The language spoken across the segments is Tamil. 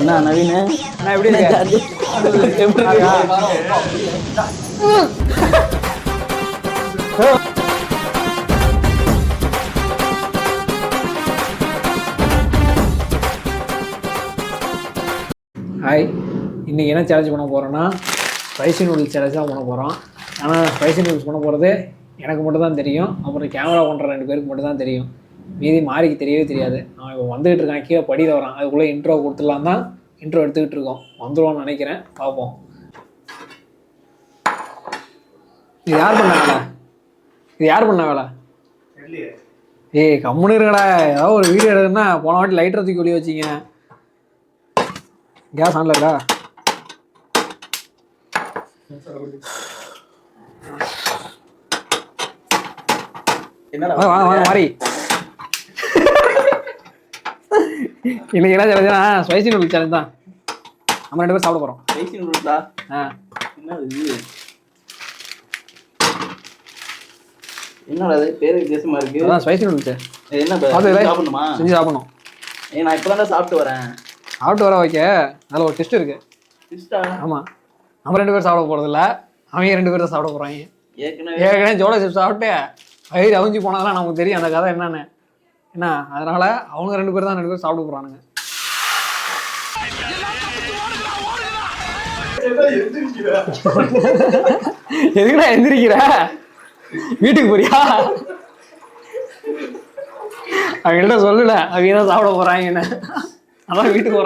என்ன நவீன். நான் எப்படி எப்படி இருக்கா? ஹாய் இன்றைக்கி என்ன சேலஞ்ச் பண்ண போகிறோன்னா ஸ்பைசி நூடுல்ஸ் சேலஞ்ச் தான் பண்ண போகிறோம் ஆனால் ஸ்பைசி நூடுல்ஸ் பண்ண போகிறது எனக்கு மட்டும் தான் தெரியும். அப்புறம் கேமரா பண்ணுற ரெண்டு பேருக்கு மட்டும் தான் தெரியும். மீதி மாறிக்கு தெரியவே தெரியாது. அவன் இப்போ வந்துகிட்டு இருக்கான் கீழே படியில் வரான். அதுக்குள்ளே இன்ட்ரோ கொடுத்துடலாம் தான் இன்ட்ரோ எடுத்துக்கிட்டு இருக்கோம். வந்துடுவோம்னு நினைக்கிறேன். பார்ப்போம். இது யார் பண்ணாங்களா இது யார் பண்ண வேலை? ஏய் கம்முன்னு இருக்கடா ஏதாவது ஒரு வீடியோ எடுக்கணும்னா போன வாட்டி லைட்டர் தூக்கி ஒளி வச்சிங்க. கேஸ் ஆன்ல இருக்கா? மாறி. இன்னைக்கு என்ன சேலஞ்சுனா ஸ்பைசி நூடுல்ஸ் சேலஞ்ச் தான். நம்ம ரெண்டு பேரும் சாப்பிட போகிறோம் ஸ்பைசி நூடுல்ஸா ஆ. என்னடா இது? பேரு வித்தியாசமா இருக்கு. அதான் ஸ்பைசி நூடுல்ஸ் என்ன அது சாப்பிடணுமா? செஞ்சு சாப்பிடணும். ஏய் நான் இப்பதான் சாப்பிட்டு வரேன். சாப்பிட்டு வர வைக்க. அதில் ஒரு டெஸ்ட் இருக்கு. சிஸ்டா ஆமாம் நம்ம ரெண்டு பேரும் சாப்பிட போகிறதில்ல அவங்க ரெண்டு பேரும் தான் சாப்பிட போகிறாங்க ஏற்கனவே ஏற்கனவே ஜோட சிப்ஸ் சாப்பிட்டு வயிறு அவிஞ்சு போனதெல்லாம் நமக்கு தெரியும் அந்த கதை என்னன்னு. என்ன? அதனால அவங்க ரெண்டு பேரும் தான் ரெண்டு பேரும் சாப்பிட போகிறானுங்க எதுக்குடா எந்திரிக்கிற? வீட்டுக்கு போறியா? அவங்கள்ட்ட சொல்லல. அவங்க தான் சாப்பிட போறாங்கன்னு அதான் வீட்டுக்கு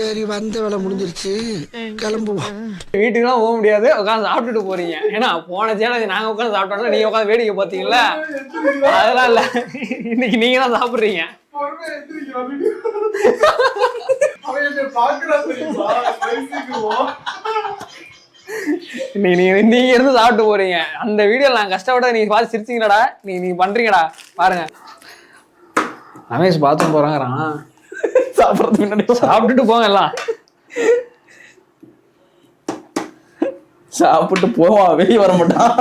சரி வந்த வேலை முடிஞ்சிருச்சு. கிளம்புவோம். வீட்டுக்குலாம் போக முடியாது. உட்காந்து சாப்பிட்டுட்டு போறீங்க. ஏன்னா போன சேலஞ்சு நாங்க உட்காந்து சாப்பிட்டோம்னா நீங்க உட்காந்து வேடிக்கை பார்த்தீங்களா அதெல்லாம் இல்ல. இன்னைக்கு நீங்க தான் சாப்பிடுறீங்க இன்னைக்கு நீங்க நீங்க இருந்து சாப்பிட்டு போறீங்க. அந்த வீடியோல நான் கஷ்டப்பட்ட நீங்க பார்த்து சிரிச்சீங்களாடா நீங்க நீங்க பண்றீங்கடா. பாருங்க. ரமேஷ் பாத்ரூம் போறாங்கறான் சாப்பிட்றதுக்கு முன்னாடி சாப்பிட்டுட்டு போங்க எல்லாம். சாப்பிட்டு போவான் வெளியே வர மாட்டான்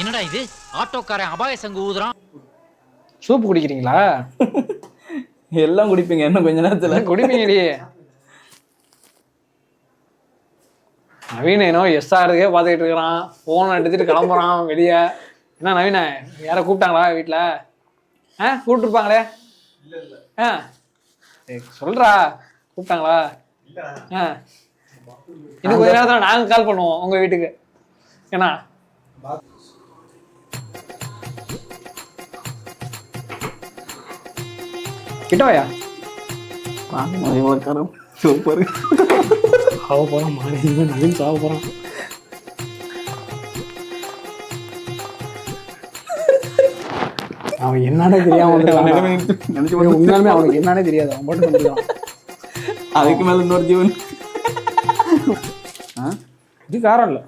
என்னடா இது? ஆட்டோக்காரன் அபாய சங்கு ஊதுறான். சூப் குடிக்கிறீங்களா? எல்லாம் குடிப்பீங்க இன்னும் கொஞ்ச நேரத்துல. குடிப்பீங்கடி. நவீன ஏனோ எஸ்ஆருக்கே பார்த்துக்கிட்டு இருக்கிறான். ஃபோன் எடுத்துட்டு கிளம்புறான் வெளியே. என்ன நவீன யாரை கூப்பிட்டாங்களா வீட்டில் ஆ கூப்பிட்டுருப்பாங்களே? ஆ. சொல்றா கூப்பிட்டாங்களா? ஆ. இன்னும் கொஞ்ச நேரத்தில் நாங்கள் கால் பண்ணுவோம் உங்கள் வீட்டுக்கு. ஏன்னா? கிட்டவாயா கரம் சூப்பர் சாவ போகிறான் மாறி நவீன் சாவ போகிறான் அவன் என்னன்னே தெரியாம உண்மையாலுமே அவனுக்கு என்னன்னே தெரியாது அவன் மட்டும் வந்துருக்கான் அதுக்கு மேல இன்னொரு ஜீவன்? இது காரம் இல்லை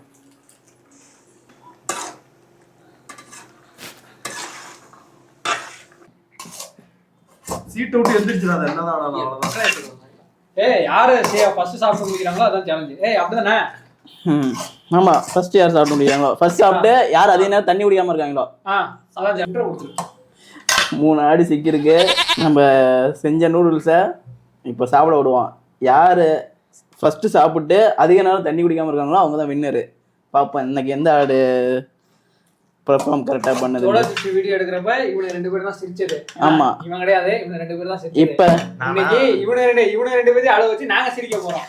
சீட்டை விட்டு எந்திரிச்சிடாத என்னதான் ஆனாலும் ஏய் யாரு? ஃபர்ஸ்ட் சாப்பிட்டு முடிக்கிறாங்களோ அதான் சேலஞ்சு ஏய் அப்படிதானே. ஆமா ஃபர்ஸ்ட் யார் சாப்பிட முடியாங்களோ ஃபர்ஸ்ட் சாப்பிட்டு யார் அதே நேரம் தண்ணி குடிக்காம இருக்காங்களோ? ஆ அதான் ஜென்டர் கொடுத்துரு. மூணு ஆடி சிக்கிருக்கு நம்ம செஞ்ச நூடுல்ஸை இப்போ சாப்பிட விடுவோம். யார் ஃபஸ்ட்டு சாப்பிட்டு அதிக நேரம் தண்ணி குடிக்காம இருக்காங்களோ அவங்க தான் வின்னரு பார்ப்போம் இன்னைக்கு எந்த ஆடு பெர்ஃபார்ம் கரெக்டாக பண்ணுது வீடியோ எடுக்கிறப்ப இவனுக்கு ரெண்டு பேரும் தான் சிரிச்சது. ஆமா. இவன் கிடையாது இவங்க ரெண்டு பேரும் தான் சிரிச்சது. இப்போ? இன்னைக்கு இவனை ரெண்டு இவனை ரெண்டு பேரும் அளவு வச்சு நாங்க சிரிக்க போறோம்.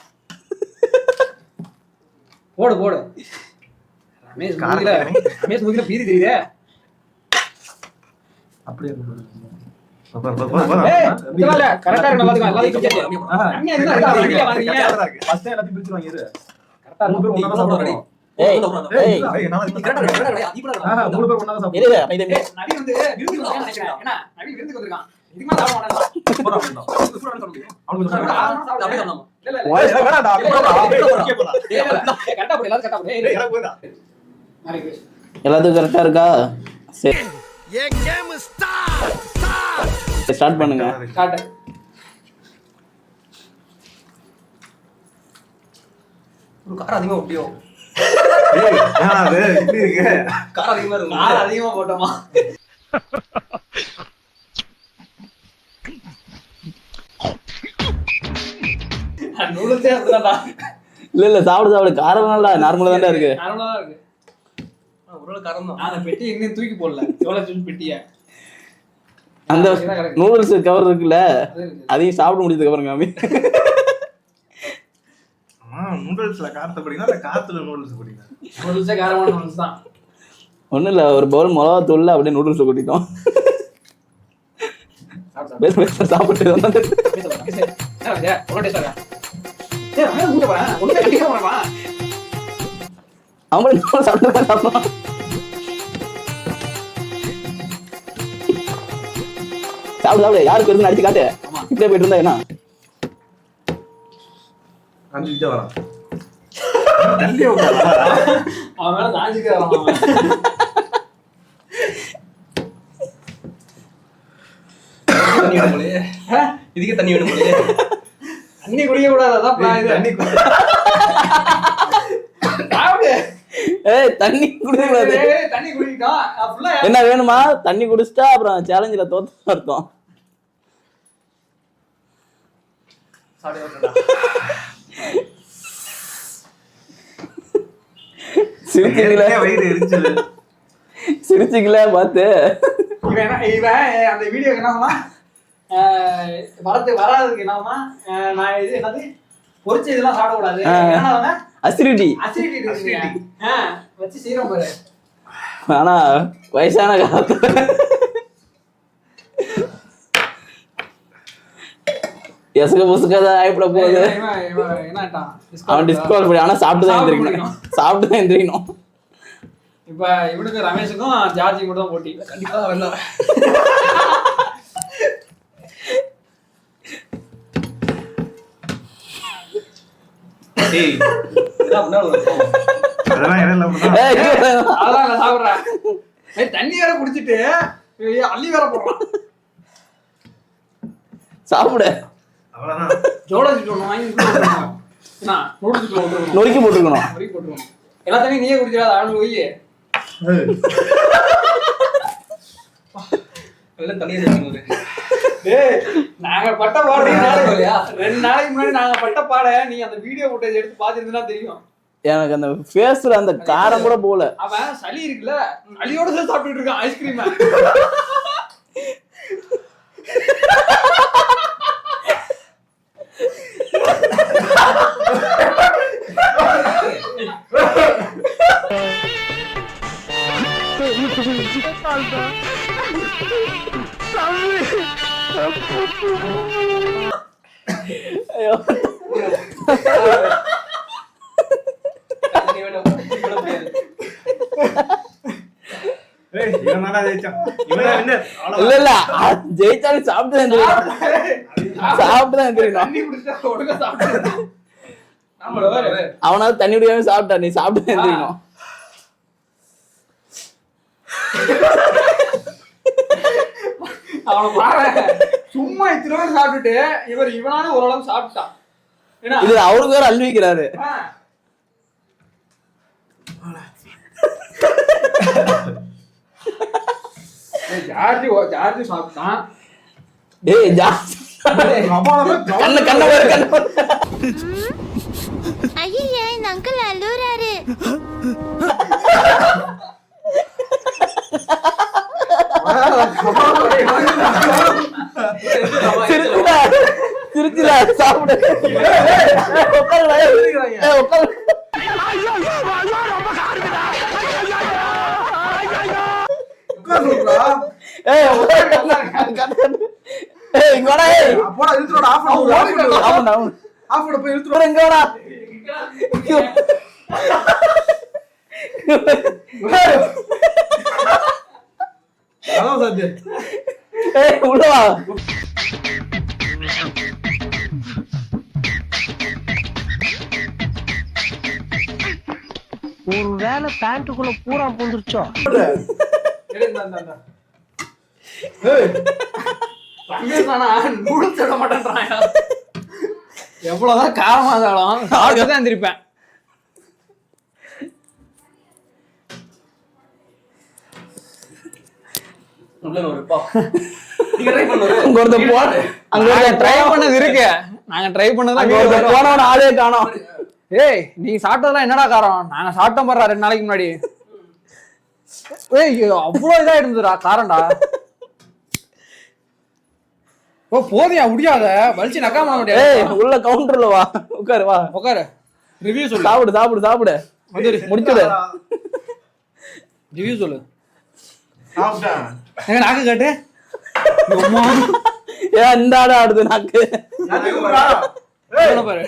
போடு போடு. ரமேஷ் முகில ரமேஷ் முகில பீதி தெரியுதே. அப்படியே கரெக்டா இருக்கு? கரெக்டா கரெக்டா கரெக்டா எல்லாத்துக்கும் கரெக்டாக இருக்கா? சரி. ஸ்டார்ட் ஸ்டார்ட் பண்ணுங்க. ஸ்டார்ட். ஒரு காரம் அதிகமா ஒட்டியோ அதிகமா போட்டோமா? இல்லை இல்லை சாப்பிடு சாப்பிடு. காரம் நல்லா நார்மலாக தான்டா இருக்கு. நார்மலா தான் இருக்கு. ஒரு காரம் தான். நான் அந்த பெட்டி இன்னும் தூக்கி போடல. எவ்வளவு ஜூஸ் பெட்டிய? அந்த. நூடுல்ஸ் கவர் இருக்குல்ல அது இருக்கு. அதையும் சாப்பிட முடிஞ்சதுக்கு அப்புறம் காமி நூடுல்ஸ்ல காரத்தை பிடிக்கணும், இல்ல காத்துல நூடுல்ஸ் பிடிக்கணும். நூடுல்ஸே காரமான நூடுல்ஸ் தான். ஒன்றும் இல்லை ஒரு பவுல் மிளகா தூள்ல அப்படியே நூடுல்ஸ் கொட்டிட்டோம். சாப்பிட்டு நூடுல்ஸ் சாப்பிட்டு சாப்பிடுவான் சாப்பிடு சாப்பிடு. யாருக்கு இருந்து அடிச்சு காட்டு. இப்படியே போயிட்டு இருந்தா என்ன? அஞ்சுக்கிட்டே வரான். தள்ளி? அவன் மேல வரான். தண்ணி வேணும்? இதுக்கே தண்ணி வேணும் போலயே தண்ணி குடிக்க கூடாது அதான் plan ஏய், இது. தண்ணி குடி. சாப்பிடு. ஏய் தண்ணி குடிக்க கூடாது ஏய், தண்ணி குடிக்கா நான் full ஆ என்ன வேணுமா தண்ணி குடிச்சிட்டா அப்புறம் சேலஞ்சில் தோத்து அர்த்தம் எனக்கே வயிறு எரிச்சல். சிரிச்சிக்கல பார்த்து. இவன் என்ன இவன் அந்த வீடியோக்கு என்ன சொன்னா ஆஹ் வரது வராததுக்கு என்னன்னா ஆஹ் நான் இது என்னது? பொரிச்ச இதெல்லாம் சாப்பிடக்கூடாது. என்ன அசிடிட்டி. அசிடிட்டி இருக்கு வச்சு சீரம் பாரு ஆனா வயசான காலத்துல எசக புசுக்கதான் ஆயிப்பட போகுது. அவன் டிஸ்குவால் பண்ணி ஆனா சாப்பிட்டு தான் எந்திரிக்கணும். சாப்பிட்டு தான் எந்திரிக்கணும். இப்ப இவனுக்கு ரமேஷுக்கும் ஜார்ஜி மட்டும் தான் போட்டி. கண்டிப்பா வேணாம் ஏய், இதெல்லாம் முன்னாடி ஒரு கோவம். அதெல்லாம் இடையில அப்படிதான். ஏய், இங்க வா. அதான் நான் சாப்பிடுறேன். ஏய், தண்ணி வேற குடிச்சிட்டு அள்ளி வேற போடுறான். சாப்பிடு. நொறுக்கி போட்டுருக்கணும் நொறுக்கி போட்டுருக்கணும் எல்லா தண்ணியும் நீயே குடிச்சிடாத அவனுக்கு போய். நாங்க பட்ட பாடு ரெண்டு நாளைக்கு இல்லையா? ரெண்டு நாளைக்கு முன்னாடி நாங்க பட்ட பாட நீ அந்த வீடியோ ஃபுட்டேஜ் எடுத்து பாத்துருந்தா தெரியும். எனக்கு அந்த ஃபேஸ்ல அந்த காரம் கூட போகல. அவன் சளி இருக்குல்ல சளியோட சாப்பிட்டுட்டு இருக்கான் ஐஸ்கிரீம் இல்ல குடிச்சா ஒழுங்கா சாப்பிட்டு சாப்பிட்டுதான் அவனாவது தண்ணி குடிக்காம சாப்பிட்டா நீ சாப்பிட்டு எந்திரிக்கணும். சும்மா இத்தனை பேர் சாப்பிட்டுட்டு இவர் இவனால ஓரளவு சாப்பிட்டான். ஏன்னா இது அவருக்கு வேற அள்ளி வைக்கிறாரு. ஜார்ஜி ஓ- ஜார்ஜி சாப்பிட்டான். தான் கவ- கண்ணு கண்ண பாரு கண்ண பாரு ஐயா இந்த அங்கிள் அழுறாரு சிரிச்சுடா சிரிச்சுடா சாப்பிடு ஏய், இங்க ஏய் உள்ள வா ஒரு வேலை பேண்ட்டுக்குள்ள பூரா பூந்துருச்சோ? எவ்வளவுதான் காரமா இருந்தாலும் சாப்பிட்டு தான் எந்திரிப்பேன் உள்ள ஒரு பா நீங்க ட்ரை பண்ணுவாரு அங்க போ. அங்க ட்ரை ட்ரை பண்ணது இருக்கு. நாங்க ட்ரை பண்ணதுலாம் அங்க. போனவன ஆளே காணோம். ஏய் நீ சாப்பிட்டதெல்லாம் என்னடா காரம் நாங்க சாப்பிட்டோம் பாரு ரெண்டு நாளைக்கு முன்னாடி. ஏய் அவ்வளோ இதா இருந்ததுடா காரம்டா. ஓ போதியா முடியாத. வலிச்சு நக்கா பண்ண முடியாது. ஏய் உள்ள கவுண்டர்ல வா. உட்காரு வா. உட்காரு. ரிவ்யூ சொல்லு. சாப்பிடு சாப்பிடு சாப்பிடு. முடிச்சுடு. ரிவ்யூ சொல்லு. எங்க நாக்கு காட்டு அம்மா ஏன் இந்த ஆடு ஆடுது நாக்கு பாரு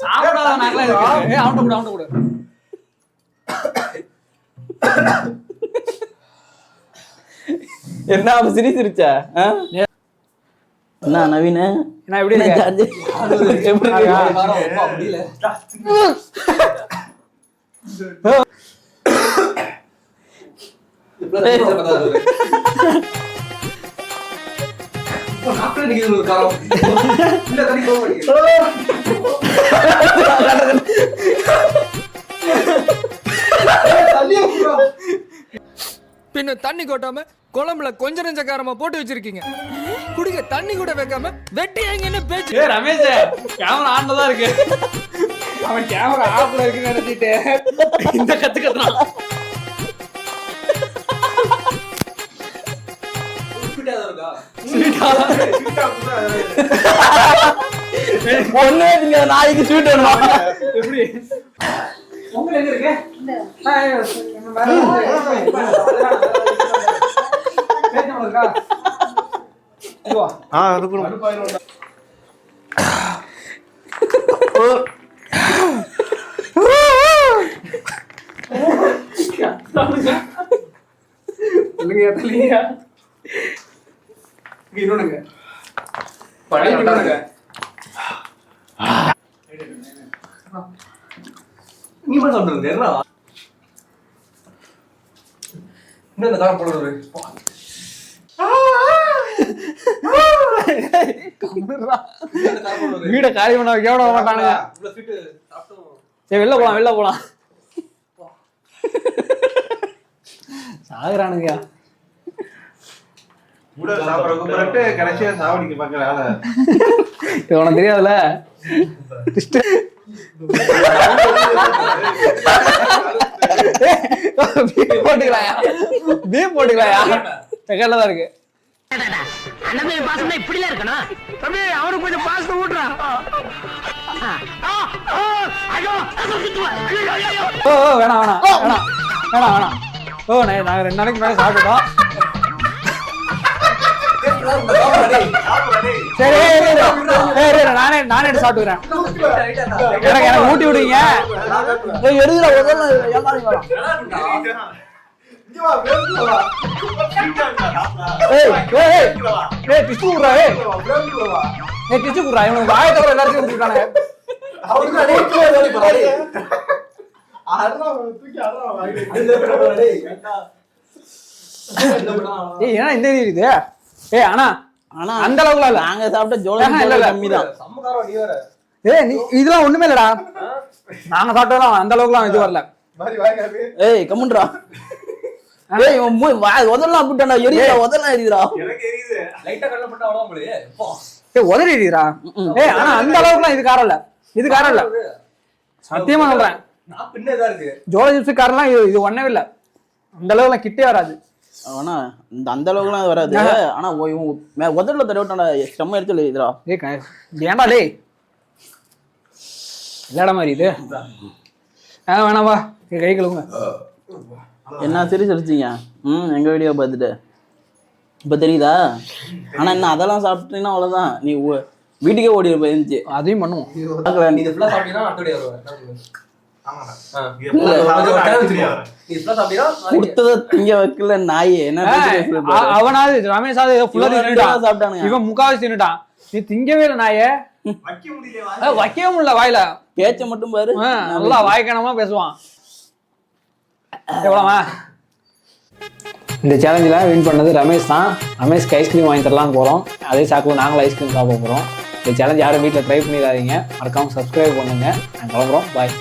சாப்பிடாத நாக்கெல்லாம் இருக்கு ஏய் அவன்கிட்ட கூட அவன்கிட்ட கூட என்ன சிரி சிரிச்ச? என்ன நவீன என்ன எப்படி இருக்க சார்ஜ் எப்படி பின்ன தண்ணி கொட்டாம குழம்புல கொஞ்ச நெஞ்ச காரமா போட்டு வச்சிருக்கீங்க. குடிக்க தண்ணி கூட வைக்காம வெட்டி எங்கன்னு பேச்சு? ரமேஷ் கேமரா தான் இருக்கு. அவன் கேமரா ஆஃப்ல இருக்குன்னு நினைச்சிட்டு இந்த கத்து கத்துறான். ஒண்ணே திங்க நாய்க்கு ஸ்வீட் வேணுமா? எப்படி? உங்க எங்க இருக்கு? ஆ இருக்கணும் இல்லையா தெரியலையா இன்னொன்னுங்க. பழைய இன்னொன்னுங்க. நீ மட்டும் சாப்பிட்டு என்ன இந்த காரம் போடுறது? வீட காலி பண்ண எவ்வளோ மாட்டானுங்க? சரி வெளில போலாம் வெளில போலாம். சாகுறானுங்க கூட சாப்பிட கூப்பிட்டு கடைசியா சாவடிக்க பாக்குற ஆள இது உனக்கு தெரியாதுல்ல பீ போட்டுக்கலாயா? பீ போட்டுக்கலாயா? செகண்ட்ல தான் இருக்கு. அண்ணன் பாசம் இருக்கணும். தம்பி அவனுக்கு கொஞ்சம் பாசத்தை ஊட்டுறான் ஓ ஓ, வேணாம் வேணாம் வேணாம் வேணாம் வேணாம். ஓ நான் நாங்கள் ரெண்டு நாளைக்கு மேலே சாப்பிட்டுட்டோம். சரி நானே நானே எடுத்து சாப்பிட்டுக்கிறேன். எனக்கு எனக்கு ஊட்டி விடுவீங்க எடுக்கிற முதல்ல ஏமாறி ஏன்னா இந்த இது ஏய் அண்ணா ஆனா அந்த அளவுக்குலாம் இல்ல. நாங்க சாப்பிட்ட இல்ல. கம்மி தான். சம்மகாரம் நீ வேற ஏய் நீ இதெல்லாம் ஒண்ணுமே இல்லடா. நாங்க சாப்பிட்டதெல்லாம் அந்த அளவுக்குலாம் இது வரல. ஏய் கம்முன்றா ஏய் இவன் மூ- வா- உதடெல்லாம் அப்படிட்டான்டா எரியுதா உதடெல்லாம் எரியுதுடா. லைட்டா ஏய் உதறி எரியுதுடா. ஏய் ஆனா அந்த அளவுக்குலாம் இது காரம் இல்ல இது காரம் இல்ல சத்தியமா சொல்றேன். நான் இருக்கு. காரம்லாம் இது ஒண்ணவே இல்ல. அந்த அளவுக்குலாம் கிட்டே வராது. ஆனா இந்த அந்த அளவுக்குலாம் அது வராது. ஆனா ஓ- இவன் உதடுல தடவிட்டான்டா செம்ம எடுத்து எரியுதுடா ஏய் க- இது ஏன்டா டேய்? இல்லடா மாதிரி இது? ஆ வேணாம் வா. இங்க கை கழுவுங்க. என்ன சரி சிரிச்சிங்க? ம் எங்க வீடியோ பார்த்துட்டு? இப்ப தெரியுதா? ஆனா என்ன அதெல்லாம் சாப்பிட்டீங்கன்னா அவ்வளவுதான். நீ வீட்டுக்கே ஓடி இருப்ப இருந்துச்சு அதையும் பண்ணுவோம். அவனாவது ரமேஷாவது ஏதோ ஃபுல்லா சாப்பிட்டானுங்க. இவன் முக்காவாசி தின்னுட்டான். நீ திங்கவே இல்லை நாயே. வைக்க முடியல அஹ், வைக்கவே முடியல வாயில. பேச்ச மட்டும் பாரு. நல்லா வாய்க்கணமா பேசுவான். எவ்வளோமா இந்த சேலஞ்சில் வின் பண்ணது ரமேஷ் தான். ரமேஷ்க்கு ஐஸ்கிரீம் வாங்கி தரலாம்னு போகிறோம் அதே சாக்கில் நாங்களும் ஐஸ்கிரீம் சாப்பிட போகிறோம் இந்த சேலஞ்ச் யாரும் வீட்டில் ட்ரை பண்ணிடாதீங்க. மறக்காமல் சப்ஸ்கிரைப் பண்ணுங்கள் நாங்கள் கிளம்புறோம். பாய்